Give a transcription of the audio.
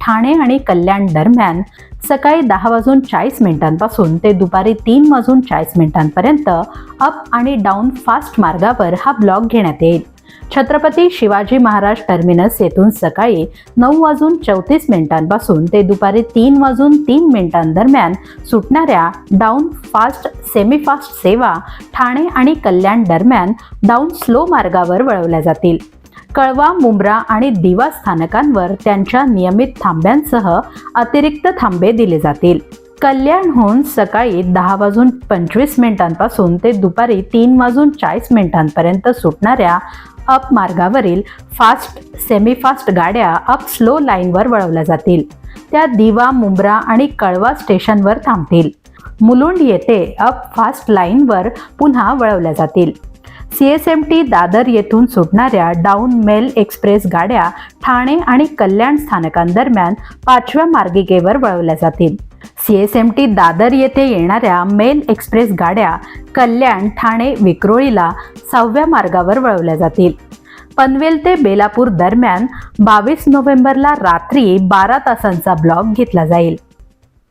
ठाणे आणि कल्याण दरम्यान सकाळी दहा वाजून चाळीस मिनिटांपासून ते दुपारी तीन वाजून चाळीस मिनिटांपर्यंत अप आणि डाऊन फास्ट मार्गावर हा ब्लॉक घेण्यात येईल. छत्रपती शिवाजी महाराज टर्मिनस येथून सकाळी नऊ वाजून चौतीस मिनिटांपासून ते दुपारी तीन वाजून तीन मिनिटांदरम्यान सुटणाऱ्या डाऊन फास्ट सेमीफास्ट सेवा ठाणे आणि कल्याण दरम्यान डाऊन स्लो मार्गावर वळवल्या जातील. कळवा मुंब्रा आणि दिवा स्थानकांवर त्यांच्या नियमित थांब्यांसह अतिरिक्त थांबे दिले जातील. कल्याणहून सकाळी दहा वाजून पंचवीस मिनिटांपासून ते दुपारी तीन वाजून चाळीस मिनिटांपर्यंत सुटणाऱ्या अप मार्गावरील फास्ट सेमीफास्ट गाड्या अप स्लो लाईनवर वळवल्या जातील. त्या दिवा मुंब्रा आणि कळवा स्टेशनवर थांबतील. मुलुंड येथे अप फास्ट लाईनवर पुन्हा वळवल्या जातील. C S M T Dadar येथून सुटणाऱ्या डाऊन मेल एक्सप्रेस गाड्या ठाणे आणि कल्याण स्थानकांदरम्यान पाचव्या मार्गिकेवर वळवल्या जातील. C S M T Dadar येथे येणाऱ्या मेल एक्सप्रेस गाड्या कल्याण ठाणे विक्रोळीला सहाव्या मार्गावर वळवल्या जातील. पनवेल ते बेलापूर दरम्यान बावीस नोव्हेंबरला रात्री बारा तासांचा ब्लॉक घेतला जाईल.